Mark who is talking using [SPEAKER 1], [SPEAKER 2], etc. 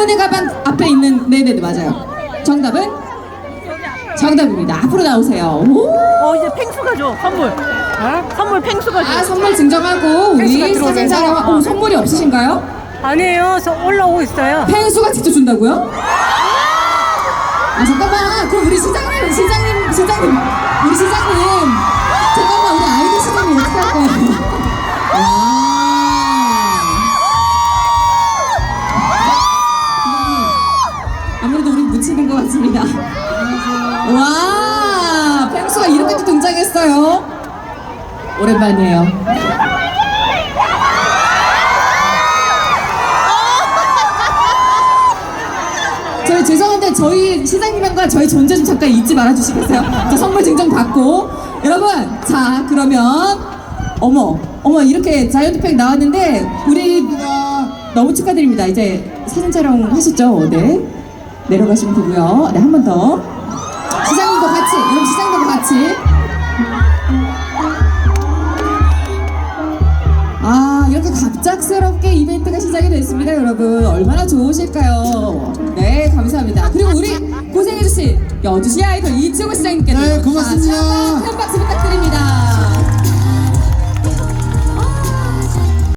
[SPEAKER 1] 어머니 가방 앞에 있는 네네네 맞아요. 정답은 정답입니다. 앞으로 나오세요. 오!
[SPEAKER 2] 어 이제 펭수가 줘 선물. 어? 선물 펭수가 줘.
[SPEAKER 1] 아 선물 증정하고
[SPEAKER 2] 펭수가
[SPEAKER 1] 우리
[SPEAKER 2] 들어오네.
[SPEAKER 1] 사진 촬영. 어 선물이 없으신가요?
[SPEAKER 2] 아니에요. 저 올라오고 있어요.
[SPEAKER 1] 펭수가 직접 준다고요? 아 잠깐만 그럼 우리 시장님 시장님 시장님 묻히는 것 같습니다. 와 펭수가 이렇게 또 등장했어요. 오랜만이에요. 저희 죄송한데 저희 시장님과 저희 존재 좀 잠깐 잊지 말아 주시겠어요? 자 선물 증정 받고. 여러분 자 그러면 어머 어머 이렇게 자이언트 팩 나왔는데 우리 너무 축하드립니다. 이제 사진 촬영 하시죠? 네 내려가시면 되고요. 네 한 번 더. 시장님도 같이 여러분 시장님도 같이. 아 이렇게 갑작스럽게 이벤트가 시작이 됐습니다 여러분. 얼마나 좋으실까요? 네 감사합니다. 그리고 우리 고생해주신 여주시 아이돌 이치호 시장님께도
[SPEAKER 3] 네,
[SPEAKER 1] 고맙습니다.